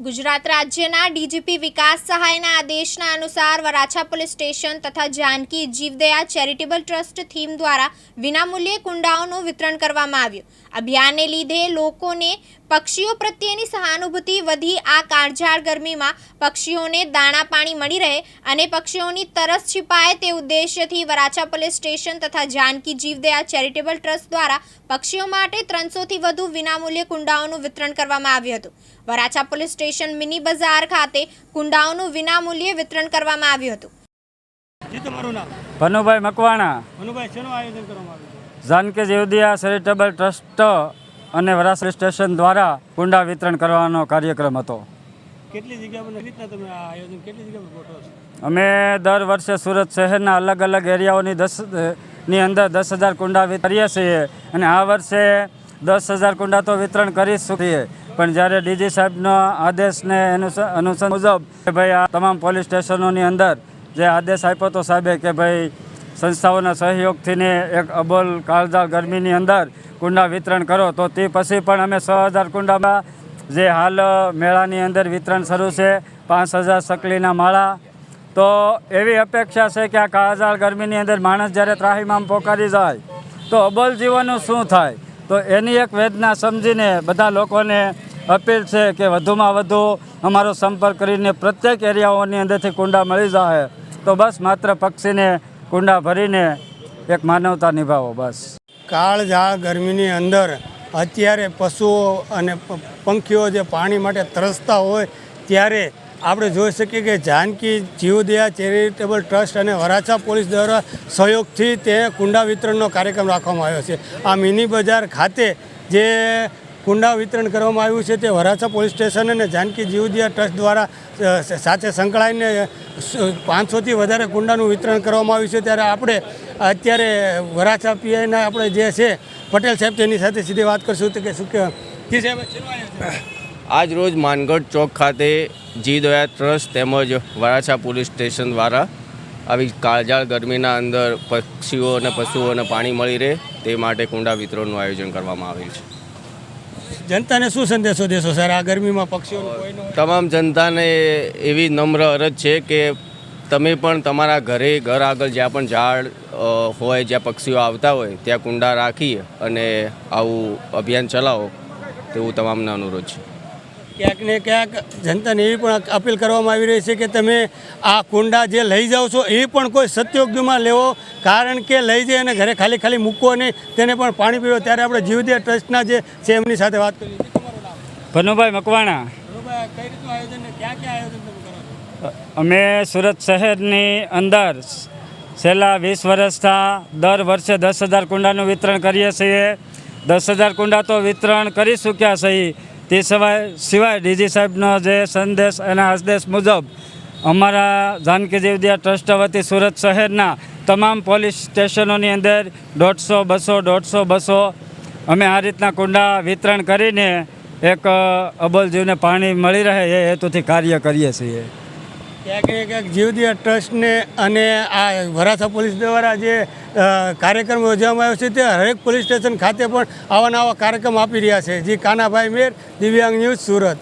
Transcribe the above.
ગુજરાત રાજ્યના ડીજીપી વિકાસ સહાયના આદેશના અનુસાર વરાછા પોલીસ સ્ટેશન તથા જાનકી જીવદયા ચેરિટેબલ ટ્રસ્ટ થીમ દ્વારા વિનામૂલ્યે કુંડાઓનું વિતરણ કરવામાં આવ્યું. અભિયાનને લીધે લોકોને પક્ષીઓ પ્રત્યેની સહાનુભૂતિ વધી, આ કાળઝાળ ગરમીમાં પક્ષીઓને દાણા પાણી મળી રહે અને પક્ષીઓની તરસ છિપાય તે ઉદ્દેશ્યથી વરાછા પોલીસ સ્ટેશન તથા જાનકી જીવદયા ચેરિટેબલ ટ્રસ્ટ દ્વારા પક્ષીઓ માટે ત્રણસોથી વધુ વિનામૂલ્યે કુંડાઓનું વિતરણ કરવામાં આવ્યું હતું. Varachha police station mini Bazaar ખાતે કુંડાઓનું વિનામૂલ્યે વિતરણ કરવામાં આવ્યું હતું. જી તમારું નામ? ભનુભાઈ મકવાણા. મનુભાઈ શેનું આયોજન કરવામાં આવ્યું જાનકી જેવદિયા ચેરિટેબલ ટ્રસ્ટ અને વરાસરી સ્ટેશન દ્વારા કુંડા વિતરણ કરવાનો કાર્યક્રમ હતો. કેટલી જગ્યા તમે આ આયોજન કેટલી જગ્યા ગોઠવો છો? અમે દર વર્ષે સુરત શહેરના અલગ અલગ એરિયાઓની દસની અંદર દસ હજાર કુંડા કરીએ છીએ અને આ વર્ષે દસ હજાર કુંડા તો વિતરણ કરી શકીએ. પણ જ્યારે ડીજી સાહેબના આદેશને અનુસર મુજબ કે ભાઈ આ તમામ પોલીસ સ્ટેશનોની અંદર જે આદેશ આપ્યો તો સાહેબે કે ભાઈ સંસ્થાઓના સહયોગથીને એક અબોલ કાળજાળ ગરમીની અંદર કુંડા વિતરણ કરો, તો તે પછી પણ અમે છ હજાર કુંડામાં જે હાલ મેળાની અંદર વિતરણ શરૂ છે, પાંચ હજાર સકલીના માળા. તો એવી અપેક્ષા છે કે આ કાળજાળ ગરમીની અંદર માણસ જ્યારે ત્રાહીમામ પોકારી જાય, તો અબોલ જીવનનું શું થાય? તો એની એક વેદના સમજીને બધા લોકોને અપીલ છે કે વધુમાં વધુ અમારો સંપર્ક કરીને પ્રત્યેક એરિયાઓની અંદરથી કુંડા મળી જાય તો બસ માત્ર પક્ષીને કુંડા ભરીને એક માનવતા નિભાવો બસ. કાળઝાળ ગરમીની અંદર અત્યારે પશુઓ અને પંખીઓ જે પાણી માટે તરસતા હોય, ત્યારે આપણે જોઈ શકીએ કે જાનકી, જીવદયા, ચેરિટેબલ ટ્રસ્ટ અને વરાછા પોલીસ દ્વારા સહયોગથી તે કુંડા વિતરણનો કાર્યક્રમ રાખવામાં આવ્યો છે. આ મિની બજાર ખાતે જે કુંડા વિતરણ કરવામાં આવ્યું છે તે વરાછા પોલીસ સ્ટેશન અને જાનકી, જીવદિયા ટ્રસ્ટ દ્વારા સાથે સંકળાઈને પાંચસોથી વધારે કુંડાનું વિતરણ કરવામાં આવ્યું છે. ત્યારે આપણે અત્યારે વરાછા પીઆઈના આપણે જે છે, પટેલ સાહેબ તેની સાથે સીધી વાત કરશું. કે શું કે સાહેબ? આજ રોજ માનગઢ ચોક ખાતે જી દયા ટ્રસ્ટ તેમજ વરાછા પોલીસ સ્ટેશન દ્વારા આવી કાળજાળ ગરમીના અંદર પક્ષીઓ અને પશુઓને પાણી મળી રહે તે માટે કુંડા વિતરણનું આયોજન કરવામાં આવેલ છે. જનતાને શું સંદેશો દેશો સર? આ ગરમીમાં પક્ષીઓ તમામ જનતાને એવી નમ્ર અરજ છે કે તમે પણ તમારા ઘરે ઘર આગળ જ્યાં પણ ઝાડ હોય જ્યાં પક્ષીઓ આવતા હોય ત્યાં કુંડા રાખી અને આવું અભિયાન ચલાવો તેવું તમામને અનુરોધ છે. ક્યાંક ને ક્યાંક જનતાને એવી પણ અપીલ કરવામાં આવી રહી છે કે તમે આ કુંડા જે લઈ જાઓ છો એ પણ કોઈ સત્યોગ્યમાં લેવો. કારણ કે લઈ જઈ અને ઘરે ખાલી ખાલી મૂકવો નહીં તેને પણ પાણી પીવો. ત્યારે આપણે જીવદિયા ટ્રસ્ટના જે છે એમની સાથે વાત કરીએ છીએ. ભનુભાઈ મકવાણા. કરો અમે સુરત શહેરની અંદર છેલ્લા વીસ વર્ષથી દર વર્ષે દસ હજાર કુંડાનું વિતરણ કરીએ છીએ. દસ હજાર કુંડા તો વિતરણ કરી ચૂક્યા છીએ તે સિવાય સિવાય ડીજી સાહેબનો જે સંદેશ એના આદેશ મુજબ અમારા જાનકી જીવદયા ટ્રસ્ટ વતી સુરત શહેરના તમામ પોલીસ સ્ટેશનોની અંદર દોઢસો, બસો દોઢસો, બસો અમે આ રીતના કુંડા વિતરણ કરીને એક અબોલ જીવને પાણી મળી રહે એ હેતુથી કાર્ય કરીએ છીએ. ક્યાંક ને ક્યાંક જીવદયા ટ્રસ્ટને અને આ વરાછા પોલીસ દ્વારા જે કાર્યક્રમ યોજવામાં આવ્યો છે તે હરેક પોલીસ સ્ટેશન ખાતે પણ આવા નવા કાર્યક્રમ આપી રહ્યા છે. જી કાનાભાઈ મેર, દિવ્યાંગ ન્યૂઝ સુરત.